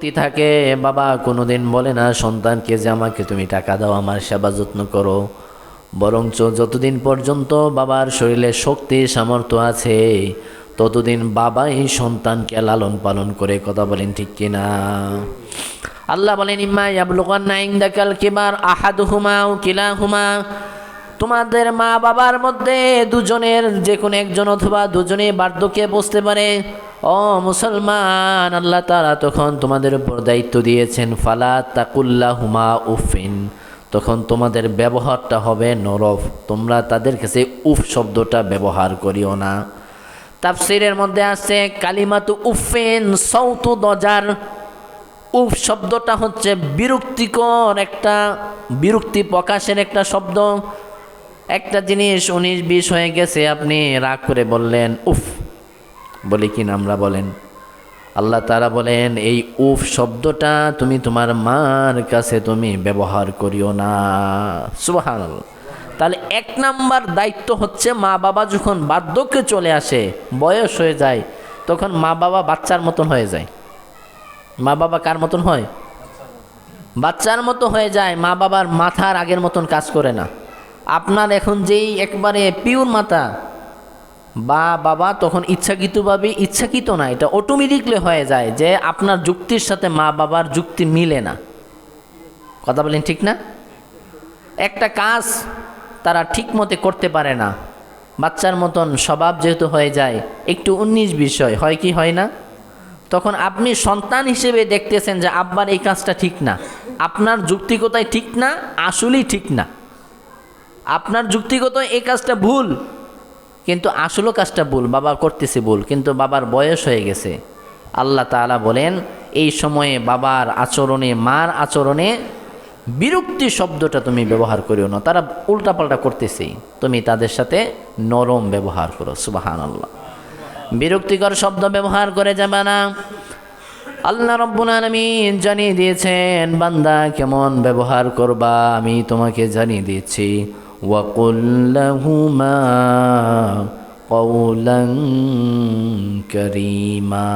শক্তি থাকে, বাবা কোনোদিন বলে না, সন্তানকে যে আমাকে তুমি টাকা দাও, আমার সেবা যত্ন করো। বরঞ্চ যতদিন পর্যন্ত বাবার শরীরে শক্তি, সামর্থ্য আছে, ততদিন বাবাই সন্তানকে লালন পালন করে কথা বলেন ঠিক কিনা। আল্লাহ বলেন, ইম্মা ইয়াবলুগান্না ইনদাকাল কিবার আহাদুহুমা কিলাহুমা। তোমাদের মা বাবার মধ্যে দুজনের, যে কোনো একজন অথবা দুজনে বার্ধক্যে বসতে পারে। ও মুসলমান, আল্লাহ তারা তখন তোমাদের উপর দায়িত্ব দিয়েছেন, ফালা তাকুল্লা হুমা উফিন। তখন তোমাদের ব্যবহারটা হবে নরফ তোমরা তাদের কাছে উফ শব্দটা ব্যবহার করিও না। তাফসিরের মধ্যে আছে, কালিমাতু উফেন সৌতু দজার। উফ শব্দটা হচ্ছে বিরক্তিকর একটা, বিরক্তি প্রকাশের একটা শব্দ। একটা জিনিস উনিশ বিশ হয়ে গেছে, আপনি রাগ করে বললেন, উফ, বলি কি আমরা বলেন। আল্লাহ তারা বলেন, এই উফ শব্দটা তুমি তোমার মার কাছে তুমি ব্যবহার করিও না। সুবাহান তাহলে এক নাম্বার দায়িত্ব হচ্ছে মা বাবা যখন বার্ধক্যে চলে আসে, বয়স হয়ে যায়, তখন মা বাবা বাচ্চার মতন হয়ে যায়। মা বাবা কার মতন হয়? বাচ্চার মতো হয়ে যায়, মা বাবার মাথার আগের মতন কাজ করে না। আপনার এখন যেই একবারে পিওর মাতা, বা বাবা তখন ইচ্ছাকৃতভাবে ইচ্ছাকৃত না, এটা অটোমেটিকলি হয়ে যায় যে আপনার যুক্তির সাথে মা বাবার যুক্তি মিলে না। কথা বলেন ঠিক না? একটা কাজ তারা ঠিক মতে করতে পারে না, বাচ্চার মতন স্বভাব যেহেতু হয়ে যায়, একটু উনিশ বিষয় হয় কি হয় না? তখন আপনি সন্তান হিসেবে দেখতেছেন যে আব্বার এই কাজটা ঠিক না, আপনার যুক্তিগতায় ঠিক না, আসলেই ঠিক না। আপনার যুক্তিগত এই কাজটা ভুল, কিন্তু আসলও কাজটা ভুল, বাবা করতেছে ভুল, কিন্তু বাবার বয়স হয়ে গেছে। আল্লাহ তাআলা বলেন, এই সময়ে বাবার আচরণে, মার আচরণে বিরক্তি শব্দটা তুমি ব্যবহার করিও না, তারা উল্টাপাল্টা করতেছে তুমি তাদের সাথে নরম ব্যবহার করো সুবাহান আল্লাহ বিরক্তিকর শব্দ ব্যবহার করে যাবে না। আল্লাহ রব্বুল আলমিন জানিয়ে দিয়েছেন, বান্দা কেমন ব্যবহার করবা আমি তোমাকে জানিয়ে দিচ্ছি ওয়াকুল্লাহুমা কৌলং করিমা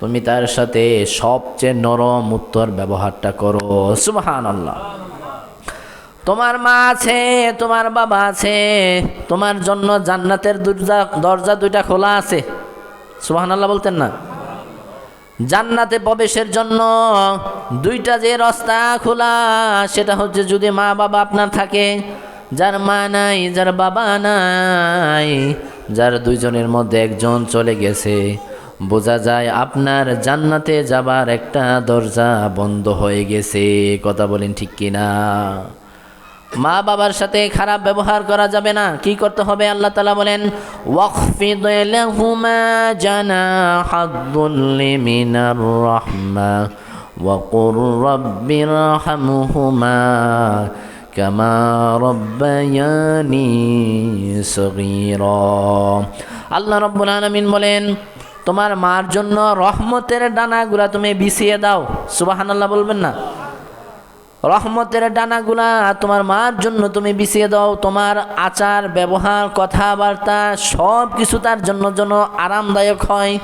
তুমি তার সাথে সবচেয়ে নরম উত্তর ব্যবহারটা করো। সুবহান আল্লাহ তোমার মা আছে, তোমার বাবা আছে, তোমার জন্য জান্নাতের দরজা দরজা দুইটা খোলা আছে। সুবহান আল্লাহ বলতেন না? জান্নাতে প্রবেশের জন্য দুইটা যে রাস্তা খোলা, সেটা হচ্ছে যদি মা বাবা আপনার থাকে, যার মা নাই, যার বাবা নাই, যার দুইজনের মধ্যে একজন চলে গেছে, বোঝা যায় আপনার জান্নাতে যাবার একটা দরজা বন্ধ হয়ে গেছে, কথা বলেন ঠিক কিনা? মা বাবার সাথে খারাপ ব্যবহার করা যাবে না কি করতে হবে আল্লাহ তালা বলেন ওয়াকফিদ লাহুমা জানাহাদ্দুল্লি মিনার রাহমা وقل رب ارحمهما كما ربياني صغيرا আল্লাহ রব্বুল আলামিন বলেন তোমার মার জন্য রহমতের ডানাগুলা তুমি বিছিয়ে দাও সুবহানাল্লাহ বলবেন না রহমতের ডানাগুলা তোমার মার জন্য তুমি বিছিয়ে দাও। তোমার আচার, ব্যবহার, কথাবার্তা সব কিছু তার জন্য যেন আরামদায়ক হয়।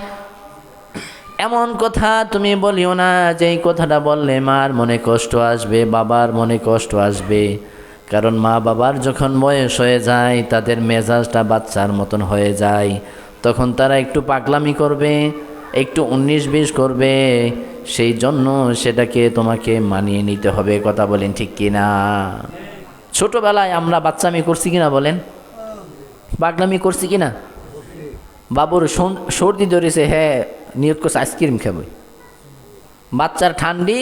এমন কথা তুমি বলিও না যে এই কথাটা বললে মার মনে কষ্ট আসবে, বাবার মনে কষ্ট আসবে। কারণ মা বাবার যখন বয়স হয়ে যায়, তাদের মেজাজটা বাচ্চার মতন হয়ে যায়। তখন তারা একটু পাগলামি করবে, একটু উনিশ বিশ করবে সেই জন্য সেটাকে তোমাকে মানিয়ে নিতে হবে। কথা বলেন ঠিক কিনা? ছোটবেলায় আমরা বাচ্চামি করছি কিনা বলেন? পাগলামি করছি কিনা? বাবুর সর্দি ধরেছে হ্যাঁ নিয়োগ করছে আইসক্রিম খাবে। বাচ্চার ঠান্ডি,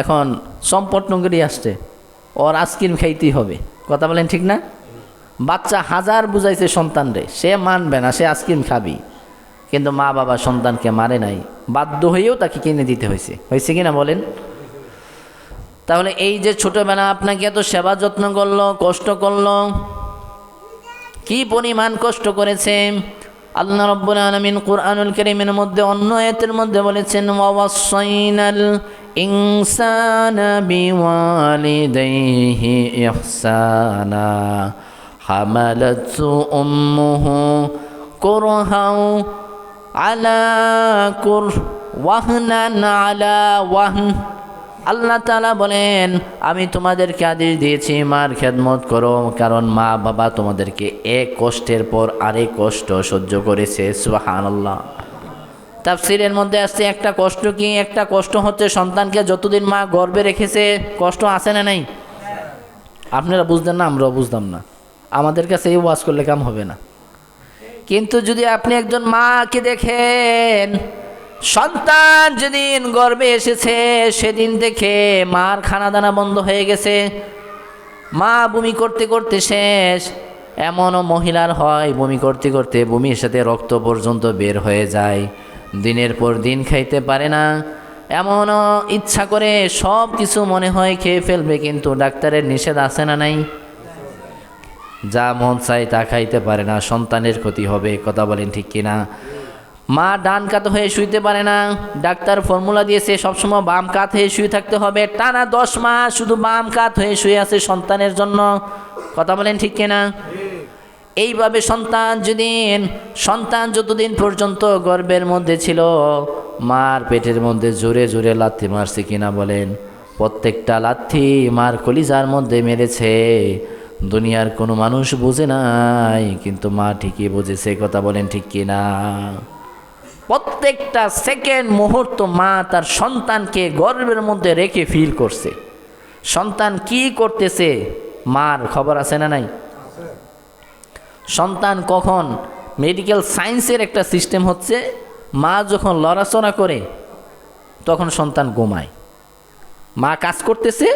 এখন সম্পট নগরী আসছে, ওর আইসক্রিম খাইতেই হবে। কথা বলেন ঠিক না? বাচ্চা হাজার বুঝাইছে সন্তানরে, সে মানবে না, সে আইসক্রিম খাবি কিন্তু মা বাবা সন্তানকে মারে নাই। বাধ্য হয়েও তাকে কিনে দিতে হয়েছে। হয়েছে কি না বলেন? তাহলে এই যে ছোটবেলা আপনাকে এত সেবা যত্ন করল, কষ্ট করল, কি পরিমাণ কষ্ট করেছে? আল্লাহ রব্বুল আলমিন কুরআনুল করিমের মধ্যে, অন্য এতের মধ্যে বলেছেন ওয়াসাইনাল ইনসানা বিওয়ালিদাইহি ইহসানা। হামালাতু উম্মুহু কুরহাও আলা কুর আলা আল্লাহ তাআলা বলেন, আমি তোমাদেরকে আদেশ দিয়েছি, মার খেদমত করো, কারণ মা বাবা তোমাদেরকে এক কষ্টের পর আরেক কষ্ট সহ্য করেছে, সুবহানাল্লাহ। তাফসিরের মধ্যে আসছে, একটা কষ্ট কি? একটা কষ্ট হচ্ছে সন্তানকে যতদিন মা গর্বে রেখেছে, কষ্ট আছে না নাই? আপনারা বুঝতেন না, আমরাও বুঝতাম না। আমাদের কাছে এই ওয়াজ করলে কাম হবে না। কিন্তু যদি আপনি একজন মাকে দেখেন, সন্তান যেদিন গর্বে এসেছে, সেদিন দেখে মার খানা দানা বন্ধ হয়ে গেছে। মা বমি করতে করতে শেষ। এমনও মহিলার হয়, বমি করতে করতে বমির সাথে রক্ত পর্যন্ত বের হয়ে যায়। দিনের পর দিন খাইতে পারে না। এমনও ইচ্ছা করে সব কিছু মনে হয় খেয়ে ফেলবে, কিন্তু ডাক্তারের নিষেধ আছে না নাই? যা মন চাই তা খাইতে পারে না, সন্তানের ক্ষতি হবে, কথা বলেন ঠিক কিনা? মা ডান কাত হয়ে শুইতে পারে না, ডাক্তার ফর্মুলা দিয়েছে, সবসময় বাম কাত হয়ে শুয়ে থাকতে হবে, টানা দশ মাস শুধু বাম কাত হয়ে শুয়ে আছে সন্তানের জন্য, কথা বলেন ঠিক কিনা? এইভাবে সন্তান যেদিন, সন্তান যতদিন পর্যন্ত গর্বের মধ্যে ছিল, মার পেটের মধ্যে জোরে জোরে লাথি মারছে কিনা বলেন? প্রত্যেকটা লাথি মার কলিজার মধ্যে মেরেছে দুনিয়ার কোনো মানুষ বোঝে নাই, কিন্তু মা ঠিকই বুঝেছে কথা বলেন ঠিক কিনা প্রত্যেকটা সেকেন্ড মুহূর্ত মা তার সন্তানকে গর্বের মধ্যে রেখে ফিল করছে। সন্তান কি করতেছে? মার খবর আছে না নাই? সন্তান কখন মেডিকেল সায়েন্সের একটা সিস্টেম হচ্ছে, মা যখন লড়াচড়া করে, তখন সন্তান ঘুমায়। মা কাজ করতেছে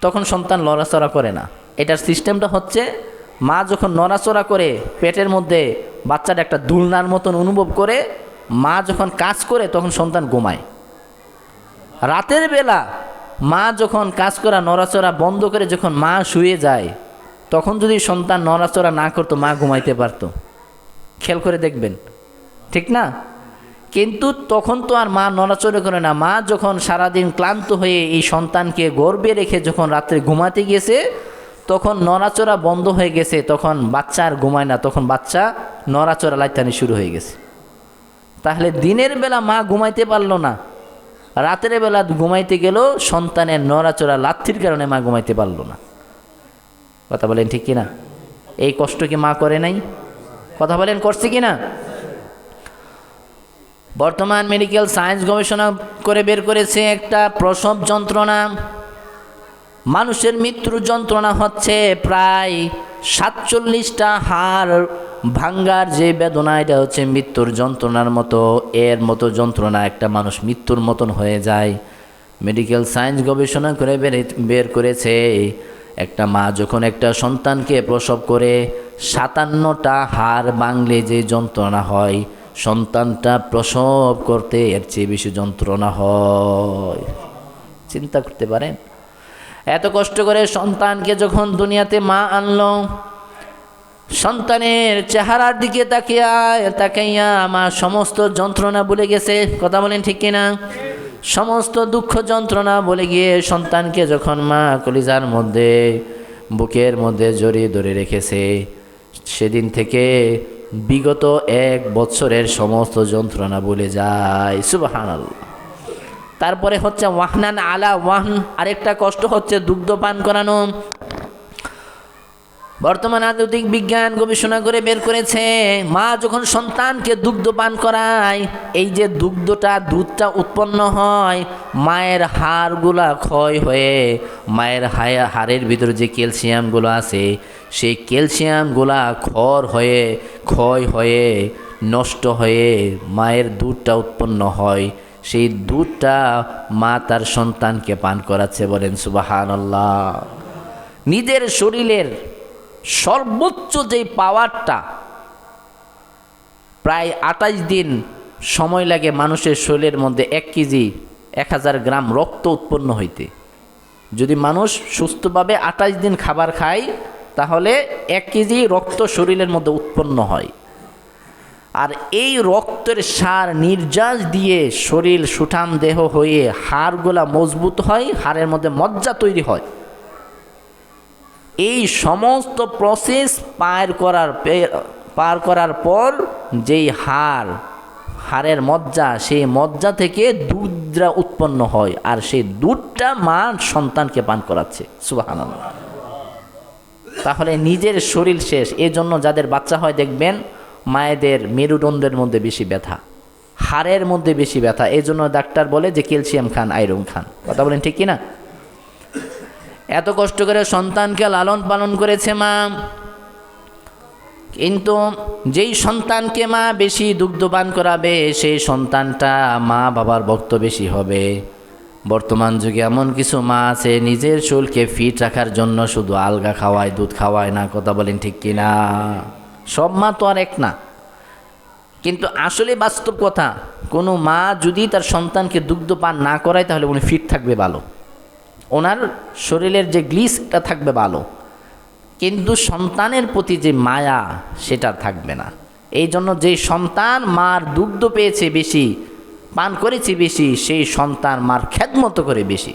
তখন সন্তান লড়াচড়া করে না। এটার সিস্টেমটা হচ্ছে, মা যখন নড়াচড়া করে পেটের মধ্যে বাচ্চাটা একটা দুলনার মতন অনুভব করে, মা যখন কাজ করে তখন সন্তান ঘুমায়। রাতের বেলা মা যখন কাজ করা, নড়াচড়া বন্ধ করে যখন মা শুয়ে যায়, তখন যদি সন্তান নড়াচড়া না করতো, মা ঘুমাইতে পারতো। খেয়াল করে দেখবেন। ঠিক না? কিন্তু তখন তো আর মা নড়াচড়ে করে না। মা যখন সারাদিন ক্লান্ত হয়ে এই সন্তানকে গর্বে রেখে যখন রাত্রে ঘুমাতে গেছে, তখন নড়াচড়া বন্ধ হয়ে গেছে, তখন বাচ্চা আর ঘুমায় না, তখন বাচ্চা নড়াচড়া লাইতানি শুরু হয়ে গেছে। তাহলে দিনের বেলা মা ঘুমাইতে পারল না, রাতের বেলা ঘুমাইতে গেলেও সন্তানের নড়াচড়া লাথির কারণে মা ঘুমাইতে পারল না। কথা বলেন ঠিক কিনা? এই কষ্ট কি মা করে নাই? কথা বলেন, করছে কি না বর্তমান মেডিকেল সায়েন্স গবেষণা করে বের করেছে একটা প্রসব যন্ত্রণা। মানুষের মৃত্যুর যন্ত্রণা হচ্ছে প্রায় সাতচল্লিশটা হাড় ভাঙ্গার যে বেদনা, এটা হচ্ছে মৃত্যুর যন্ত্রণার মতো, এর মতো যন্ত্রণা। একটা মানুষ মৃত্যুর মতন হয়ে যায়। মেডিকেল সায়েন্স গবেষণা করে বের বের করেছে একটা মা, যখন একটা সন্তানকে প্রসব করে সাতান্নটা হাড় বাংলে যে যন্ত্রণা হয় সন্তানটা প্রসব করতে এর চেয়ে বেশি যন্ত্রণা হয়। চিন্তা করতে পারেন? এত কষ্ট করে সন্তানকে যখন দুনিয়াতে মা আনলো, সন্তানের চেহারার দিকে তাকিয়া তাকাইয়া আমার সমস্ত যন্ত্রণা ভুলে গেছে। কথা বলেন ঠিক কিনা? সমস্ত দুঃখ যন্ত্রণা বলে গিয়ে সন্তানকে যখন মা কলিজার মধ্যে, বুকের মধ্যে জড়িয়ে ধরে রেখেছে, সেদিন থেকে বিগত এক বছরের সমস্ত যন্ত্রণা বলে যায়। সুবাহান তারপরে হচ্ছে ওয়াহনান আলা ওয়াহন। আরেকটা কষ্ট হচ্ছে দুগ্ধ পান করানো। বর্তমান আধুনিক বিজ্ঞান গবেষণা করে বের করেছে, মা যখন সন্তানকে দুগ্ধ পান করায়, এই যে দুগ্ধটা, দুধটা উৎপন্ন হয়, মায়ের হাড়গুলা ক্ষয় হয়ে, মায়ের হাড়ের ভিতরে যে ক্যালসিয়ামগুলো আছে, সেই ক্যালসিয়ামগুলা খর হয়ে ক্ষয় হয়ে, নষ্ট হয়ে মায়ের দুধটা উৎপন্ন হয়, সেই দুধটা মা তার সন্তানকে পান করাচ্ছে বলেন সুবাহান নিজের শরীরের সর্বোচ্চ যেই পাওয়ারটা, প্রায় আঠাশ দিন সময় লাগে মানুষের শরীরের মধ্যে এক কেজি, এক হাজার গ্রাম রক্ত উৎপন্ন হইতে। যদি মানুষ সুস্থভাবে আঠাশ দিন খাবার খায় তাহলে এক কেজি রক্ত শরীরের মধ্যে উৎপন্ন হয়। আর এই রক্তের সার নির্যাস দিয়ে শরীর, সুঠাম দেহ হয়ে হাড়গুলা মজবুত হয়, হাড়ের মধ্যে মজ্জা তৈরি হয়। এই সমস্ত প্রসেস পার করার পার করার পর যেই হাড়, হাড়ের মজ্জা, সেই মজ্জা থেকে দুধরা উৎপন্ন হয়, আর সেই দুধটা মা সন্তানকে পান করাচ্ছে। সুবাহান তাহলে নিজের শরীর শেষ। এই জন্য যাদের বাচ্চা হয়, দেখবেন মায়েদের মেরুদণ্ডের মধ্যে বেশি ব্যথা, হাড়ের মধ্যে বেশি ব্যথা। এই জন্য ডাক্তার বলে যে, ক্যালসিয়াম খান, আয়রন খান। কথা বলেন ঠিক কিনা? এত কষ্ট করে সন্তানকে লালন পালন করেছে মা। কিন্তু যেই সন্তানকে মা বেশি দুগ্ধপান করাবে, সেই সন্তানটা মা বাবার ভক্ত বেশি হবে। বর্তমান যুগে এমন কিছু মা আছে, নিজের চুলকে ফিট রাখার জন্য শুধু আলগা খাওয়ায়, দুধ খাওয়ায় না, কথা বলেন ঠিক কিনা? সব মা তো আর এক না। কিন্তু আসলে বাস্তব কথা, কোনো মা যদি তার সন্তানকে দুগ্ধ পান না করায়, তাহলে উনি ফিট থাকবে ভালো। ওনার শরীরের যে গ্লিসটা থাকবে ভালো। কিন্তু সন্তানের প্রতি যে মায়া, সেটা থাকবে না। এই জন্য যে সন্তান মার দুগ্ধ পেয়েছে বেশি পান করেছি বেশি, সেই সন্তান মার খ্যাতমতো করে বেশি।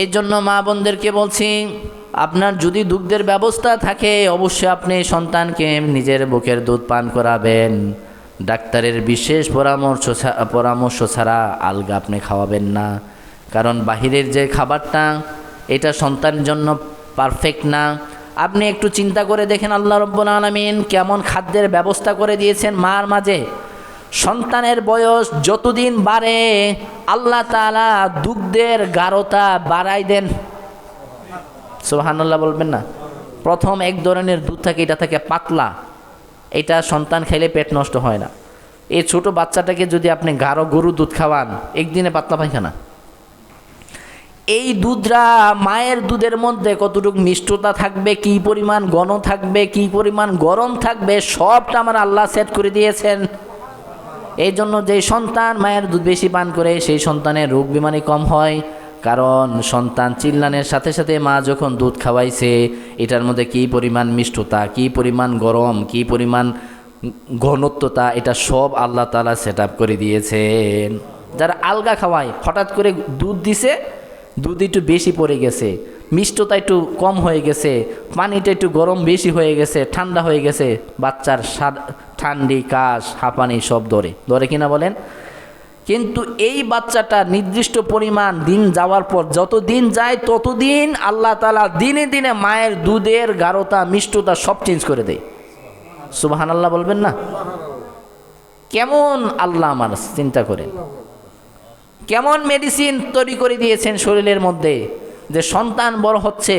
এই জন্য মা বোনদেরকে বলছি, আপনার যদি দুগ্ধের ব্যবস্থা থাকে, অবশ্যই আপনি সন্তানকে নিজের বুকের দুধ পান করাবেন। ডাক্তারের বিশেষ পরামর্শ পরামর্শ ছাড়া আলগা আপনি খাওয়াবেন না। কারণ বাহিরের যে খাবারটা, এটা সন্তানের জন্য পারফেক্ট না। আপনি একটু চিন্তা করে দেখেন, আল্লাহ রব্বুল আলমিন কেমন খাদ্যের ব্যবস্থা করে দিয়েছেন মার মাঝে। সন্তানের বয়স যতদিন বাড়ে, আল্লাহ তালা দুগ্ধের গাঢ়তা বাড়াই দেন। সোহানুল্লাহ বলবেন না? প্রথম এক ধরনের দুধ থাকে, এটা থাকে পাতলা। এটা সন্তান খেলে পেট নষ্ট হয় না। এই ছোট বাচ্চাটাকে যদি আপনি গাঢ় গরু দুধ খাওয়ান, একদিনে পাতলা পায়খানা। এই দুধরা মায়ের দুধের মধ্যে কতটুকু মিষ্টতা থাকবে, কি পরিমাণ ঘন থাকবে, কি পরিমাণ গরম থাকবে, সবটা আমার আল্লাহ সেট করে দিয়েছেন। এই জন্য যে সন্তান মায়ের দুধ বেশি পান করে, সেই সন্তানের রোগ বিমানি কম হয়। কারণ সন্তান চিল্লানের সাথে সাথে মা যখন দুধ খাওয়াইছে, এটার মধ্যে কী পরিমাণ মিষ্টতা, কী পরিমাণ গরম, কী পরিমাণ ঘনত্বতা, এটা সব আল্লাহ তালা সেট করে দিয়েছেন। যারা আলগা খাওয়ায়, হঠাৎ করে দুধ দিছে, দুধ একটু বেশি পড়ে গেছে। মিষ্টতা একটু কম হয়ে গেছে, পানিটা একটু গরম বেশি হয়ে গেছে, ঠান্ডা হয়ে গেছে, বাচ্চার স্বাদ ঠান্ডি, কাশ, হাঁপানি সব ধরে। ধরে কিনা বলেন? কিন্তু এই বাচ্চাটা নির্দিষ্ট পরিমাণ দিন যাওয়ার পর যত দিন যায় ততদিন আল্লাহ তালা দিনে দিনে মায়ের দুধের গাঢ়তা, মিষ্টতা সব চেঞ্জ করে দেয়। সুবাহান আল্লাহ বলবেন না? কেমন আল্লাহ আমার চিন্তা করেন? কেমন মেডিসিন তৈরি করে দিয়েছেন শরীরের মধ্যে? যে সন্তান বড় হচ্ছে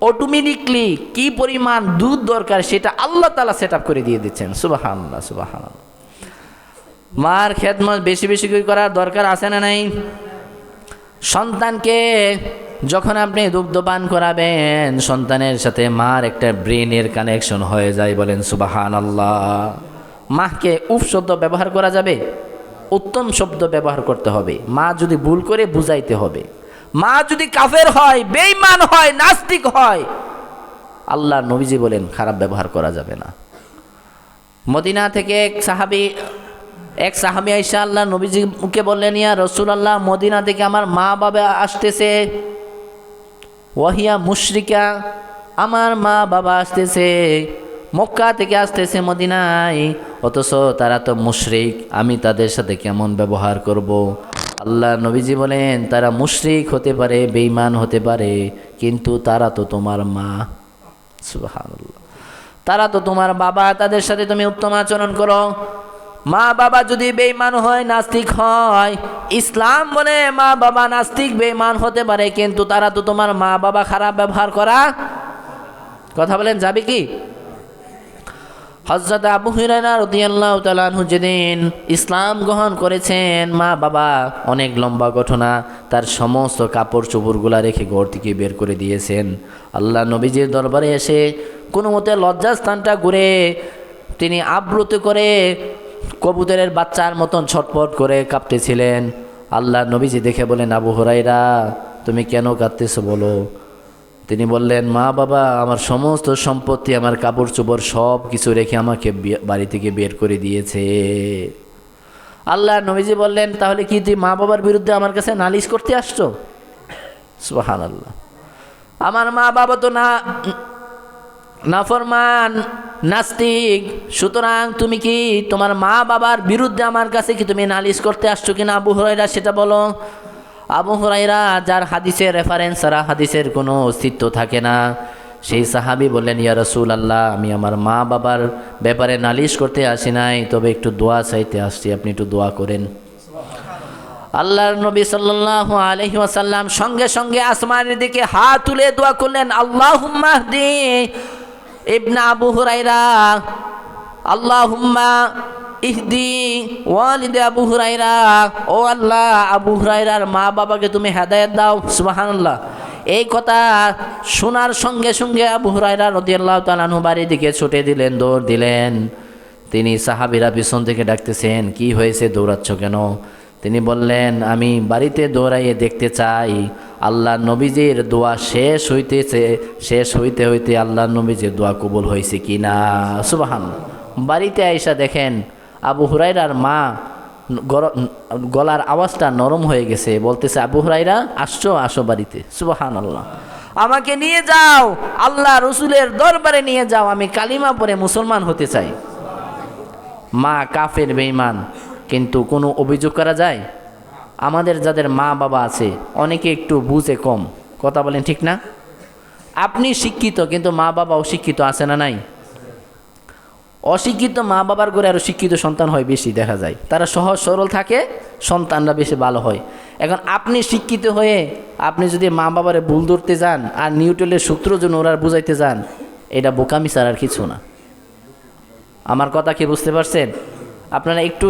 অটোমেটিকলি কি পরিমাণ দুধ দরকার সেটা আল্লাহ তালা সেট করে দিয়ে দিচ্ছেন। সুবাহান সুবাহান। মার খেদমত বেশি বেশি করে করার দরকার আছে না নাই? সন্তানকে যখন আপনি দুগ্ধপান করাবেন, সন্তানের সাথে মার একটা ব্রেনের কানেকশন হয়ে যায় বলেন সুবাহান আল্লাহ মাকে উফ শব্দ ব্যবহার করা যাবে, উত্তম শব্দ ব্যবহার করতে হবে। মা যদি ভুল করে বুঝাইতে হবে। মা যদি কাফের হয় বেইমান হয়, নাস্তিক হয়, আল্লাহ নবীজি বলেন, খারাপ ব্যবহার করা যাবে না। মদিনা থেকে এক সাহাবি এক সাহাবি আইসা আল্লাহ নবীজিকে বললেন, ইয়া রসুল আল্লাহ মদিনা থেকে আমার মা বাবা আসতেছে। ওয়াহিয়া মুশরিকা, আমার মা বাবা আসতেছে। মক্কা থেকে আসতেছে মদিনায়। অথচ তারা তো মুশরিক, আমি তাদের সাথে কেমন ব্যবহার করব। আল্লাহ নবীজি বলেন, তারা মুশরিক হতে পারে, বেঈমান হতে পারে, কিন্তু তারা তো তোমার মা। সুবহানাল্লাহ। তারা তো তোমার বাবা, তাদের সাথে তুমি উত্তম আচরণ করো। মা বাবা যদি বেইমান হয়, নাস্তিক হয়, ইসলাম বলে মা বাবা নাস্তিক বেইমান হতে পারে, কিন্তু তারা তো তোমার মা বাবা খারাপ ব্যবহার করা। কথা বলেন, যাবে কি? হজরত আবু হুরায়রা রাদিয়াল্লাহু তাআলা যেদিন ইসলাম গ্রহণ করেছেন, মা বাবা অনেক লম্বা ঘটনা, তার সমস্ত কাপড় চোপড়গুলা রেখে ঘর থেকে বের করে দিয়েছেন। আল্লাহ নবীজির দরবারে এসে কোনো মতে লজ্জাস্থানটা ঘুরে তিনি আব্রুত করে কবুতরের বাচ্চার মতন ছটপট করে কাঁপতেছিলেন। আল্লাহ নবীজি দেখে বলেন আবু হুরাইরা তুমি কেন কাঁদতেছো বলো? তিনি বললেন, মা বাবা, আমার সমস্ত সম্পত্তি, আমার কাপড় চোপড় সব কিছু রেখে আমাকে বাড়ি থেকে বের করে দিয়েছে। আল্লাহ নবীজি বললেন, তাহলে কি তুই মা বাবার বিরুদ্ধে আমার কাছে নালিশ করতে আসছো? সুহান আল্লাহ আমার মা বাবা তো না, নাফরমান, নাস্তিক। সুতরাং তুমি কি তোমার মা বাবার বিরুদ্ধে আমার কাছে কি তুমি নালিশ করতে আসছো কিনা? আবু হরাইরা সেটা বলো। আবু হরাইরা যার হাদিসের রেফারেন্স ছাড়া হাদিসের কোনো অস্তিত্ব থাকে না। সেই সাহাবি বললেন, ইয়া রসুল আল্লাহ আমি আমার মা বাবার ব্যাপারে নালিশ করতে আসি নাই, তবে একটু দোয়া চাইতে আসছি, আপনি একটু দোয়া করেন। আল্লাহর নবী সাল্লাল্লাহু আলাইহি ওয়াসাল্লাম সঙ্গে সঙ্গে আসমানের দিকে হাত তুলে দোয়া করলেন, আল্লাহুম্মা হদি ইবনা আবু হুরাইরা আল্লাহুম্মা ইহদি ওয়ালিদে আবু হুরাইরা ও আল্লাহ, আবু হুরাইরার মা বাবাকে তুমি হেদায়েত দাও, সুবহানাল্লাহ। এই কথা শোনার সঙ্গে সঙ্গে আবু হুরাইরা রাদিয়াল্লাহু তাআলা আনহু বাড়ির দিকে ছুটে দিলেন, দৌড় দিলেন। তিনি সাহাবিরা পিছন থেকে ডাকতেছেন, কি হয়েছে? দৌড়াচ্ছ কেন? তিনি বললেন, আমি বাড়িতে দৌড়াইয়ে দেখতে চাই। আল্লাহ নবীজির দোয়া শেষ হইতেছে, শেষ হইতে হইতে আল্লাহ নবীজির দোয়া কবুল হয়েছে কি না সুবাহান বাড়িতে আইসা দেখেন আবু হুরাইরার মা গলার আওয়াজটা নরম হয়ে গেছে। বলতেছে, আবু হুরাইরা আসছো, আসো বাড়িতে। সুবাহান আল্লাহ আমাকে নিয়ে যাও, আল্লাহ রসুলের দরবারে নিয়ে যাও, আমি কালিমা পরে মুসলমান হতে চাই। মা কাফের বেঈমান, কিন্তু কোনো অভিযোগ করা যায়? আমাদের যাদের মা বাবা আছে, অনেকে একটু বুঝে কম। কথা বলেন ঠিক না? আপনি শিক্ষিত, কিন্তু মা বাবাও শিক্ষিত আছে না নাই? অশিক্ষিত মা বাবার ঘরে আরও শিক্ষিত সন্তান হয় বেশি, দেখা যায়। তারা সহজ সরল থাকে, সন্তানরা বেশি ভালো হয়। এখন আপনি শিক্ষিত হয়ে আপনি যদি মা বাবারে ভুল ধরতে যান আর নিউটনের সূত্র জন্য ওরা বুঝাইতে যান, এটা বোকামি ছাড়ার কিছু না। আমার কথা কি বুঝতে পারছেন? আপনারা একটু